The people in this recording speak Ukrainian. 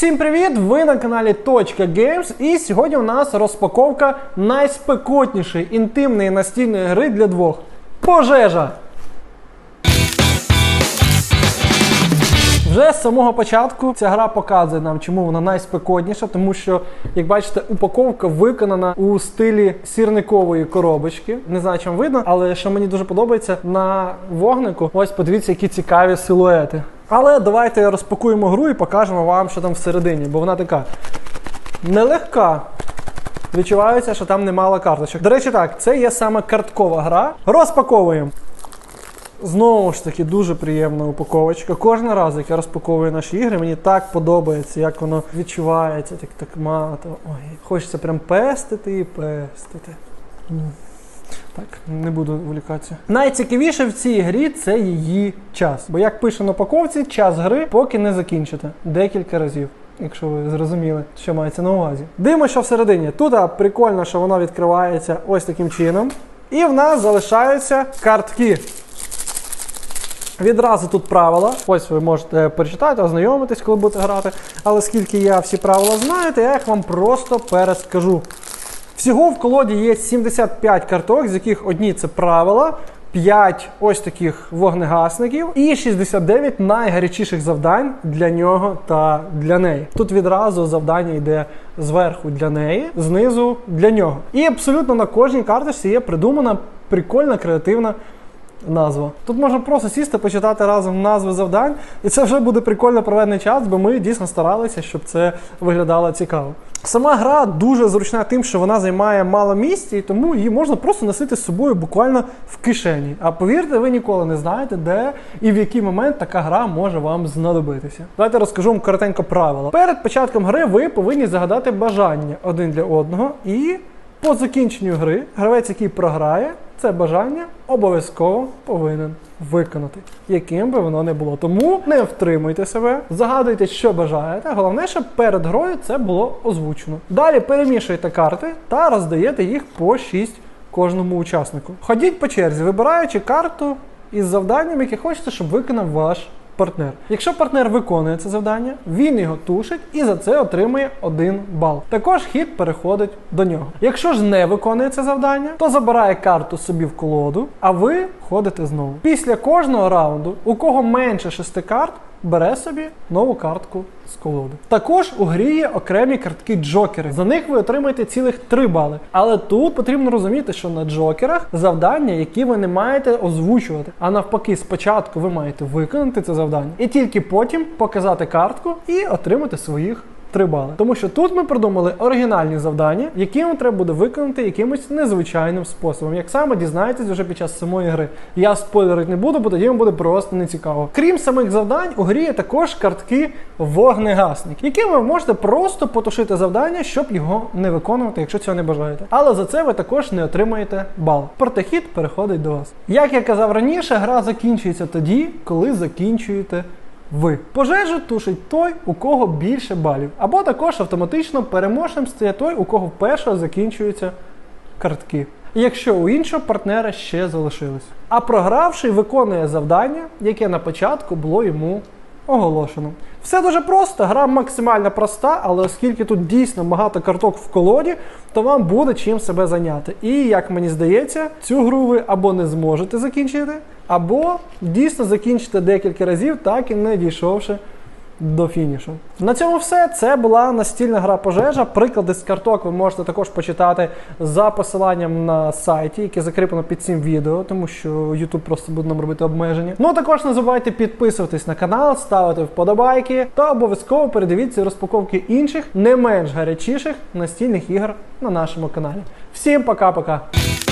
Всім привіт! Ви на каналі Точка Games і сьогодні у нас розпаковка найспекотнішої інтимної настільної гри для двох. Пожежа! Вже з самого початку ця гра показує нам, чому вона найспекотніша, тому що, як бачите, упаковка виконана у стилі сірникової коробочки. Не знаю, чим видно, але що мені дуже подобається, на вогнику, ось подивіться, які цікаві силуети. Але давайте розпакуємо гру і покажемо вам, що там всередині, бо вона така нелегка. Відчувається, що там немало карточок. До речі, так, це є саме карткова гра. Розпаковуємо. Знову ж таки, дуже приємна упаковочка. Кожен раз, як я розпаковую наші ігри, мені так подобається, як воно відчувається, так так мато. Ой, хочеться прям пестити і пестити. Так, не буду вилікатися. Найцікавіше в цій грі це її час. Бо як пише на упаковці, час гри поки не закінчите. Декілька разів. Якщо ви зрозуміли, що мається на увазі. Дивимося, що всередині. Тут прикольно, що воно відкривається ось таким чином. І в нас залишаються картки. Відразу тут правила. Ось ви можете перечитати, ознайомитись, коли будете грати. Але скільки я всі правила знаєте, я їх вам просто перескажу. Всього в колоді є 75 карток, з яких одні це правила, 5 ось таких вогнегасників і 69 найгарячіших завдань для нього та для неї. Тут відразу завдання йде зверху для неї, знизу для нього. І абсолютно на кожній карточці є придумана прикольна креативна назва. Тут можна просто сісти, почитати разом назви завдань, і це вже буде прикольно проведений час, бо ми дійсно старалися, щоб це виглядало цікаво. Сама гра дуже зручна тим, що вона займає мало місця, і тому її можна просто носити з собою буквально в кишені. А повірте, ви ніколи не знаєте, де і в який момент така гра може вам знадобитися. Давайте розкажу вам коротенько правила. Перед початком гри ви повинні загадати бажання один для одного, і по закінченню гри гравець, який програє, це бажання обов'язково повинен виконати, яким би воно не було. Тому не втримуйте себе, загадуйте, що бажаєте. Головне, щоб перед грою це було озвучено. Далі перемішуйте карти та роздаєте їх по 6 кожному учаснику. Ходіть по черзі, вибираючи карту із завданням, яке хочете, щоб виконав ваш партнер. Якщо партнер виконує це завдання, він його тушить і за це отримує один бал. Також хід переходить до нього. Якщо ж не виконує це завдання, то забирає карту собі в колоду, а ви ходите знову. Після кожного раунду, у кого менше шести карт, бере собі нову картку з колоди. Також у грі є окремі картки джокери. За них ви отримаєте цілих 3 бали. Але тут потрібно розуміти, що на джокерах завдання, які ви не маєте озвучувати. А навпаки, спочатку ви маєте виконати це завдання, і тільки потім показати картку і отримати своїх 3 бали. Тому що тут ми придумали оригінальні завдання, які вам треба буде виконати якимось незвичайним способом. Як саме дізнаєтесь вже під час самої гри. Я спойлерити не буду, бо тоді вам буде просто нецікаво. Крім самих завдань, у грі є також картки вогнегасник, якими ви можете просто потушити завдання, щоб його не виконувати, якщо цього не бажаєте. Але за це ви також не отримаєте бал. Проте хід переходить до вас. Як я казав раніше, гра закінчується тоді, коли закінчуєте ви. Пожежу тушить той, у кого більше балів. Або також автоматично переможцем стає той, у кого вперше закінчуються картки. Якщо у іншого партнера ще залишилось. А програвший виконує завдання, яке на початку було йому оголошено. Все дуже просто, гра максимально проста, але оскільки тут дійсно багато карток в колоді, то вам буде чим себе зайняти. І як мені здається, цю гру ви або не зможете закінчити, або дійсно закінчите декілька разів, так і не дійшовши до фінішу. На цьому все. Це була настільна гра пожежа. Приклади з карток ви можете також почитати за посиланням на сайті, яке закріплено під цим відео, тому що YouTube просто буде нам робити обмеження. Ну а також не забувайте підписуватись на канал, ставити вподобайки та обов'язково передивіться розпаковки інших, не менш гарячіших настільних ігор на нашому каналі. Всім пока-пока!